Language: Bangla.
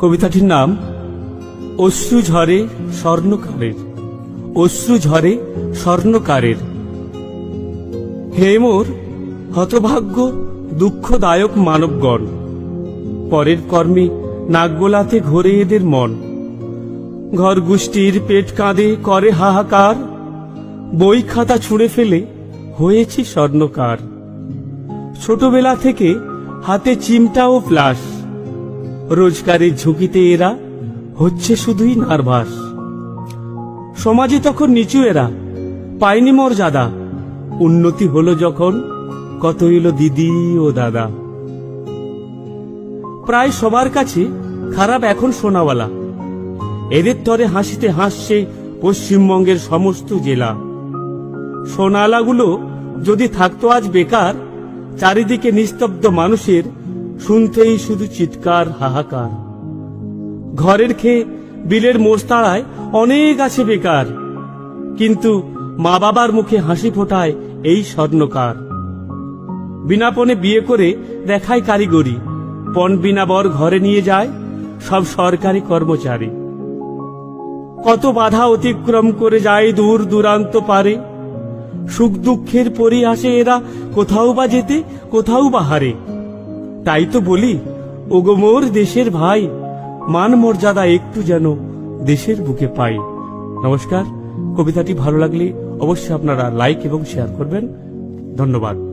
কবিতাটির নাম, অশ্রু ঝরে স্বর্ণকারের, অশ্রু ঝরে স্বর্ণকারের। হে মোর হতভাগ্য দুঃখদায়ক মানবগণ, পরের কর্মে নাগগোলাতে ঘোরে এদের মন। ঘর গোষ্ঠীর পেট কাঁদে, করে হাহাকার, বই খাতা ছুঁড়ে ফেলে হয়েছি স্বর্ণকার। ছোটবেলা থেকে হাতে চিমটা ও ফ্লাস রোজগারের ঝুঁকিতে এরা হচ্ছে শুধুই নার্ভাস। সমাজে তখন নিচু এরা, পায়নি মর্যাদা উন্নতি হলো যখন কত এলো দিদি ও দাদা। প্রায় সবার কাছে খারাপ এখন সোনাওয়ালা। এদের তরে হাসিতে হাসছে পশ্চিমবঙ্গের সমস্ত জেলা। সোনালাগুলো যদি থাকতো আজ বেকার, চারিদিকে নিস্তব্ধ মানুষের শুনতেই শুধু চিৎকার, হাহাকার। ঘরের খেয়ে বিলের মোস্তাড়ায় অনেক আছে বেকার, কিন্তু মা বাবার মুখে হাসি ফোটায় এই স্বর্ণকার। বিনাপনে বিয়ে করে দেখায় কারিগরি, পণ বিনাবর ঘরে নিয়ে যায় সব সরকারি কর্মচারী। কত বাধা অতিক্রম করে যায় দূর দূরান্ত পারে, সুখ দুঃখের পরে আসে এরা কোথাও বা যেতে, কোথাও বা হারে। তাই তো বলি, ওগো মোর দেশের ভাই, মান মর্যাদা একটু যেন দেশের বুকে পাই। নমস্কার, কবিতাটি ভালো লাগলে অবশ্যই আপনারা লাইক এবং শেয়ার করবেন। ধন্যবাদ।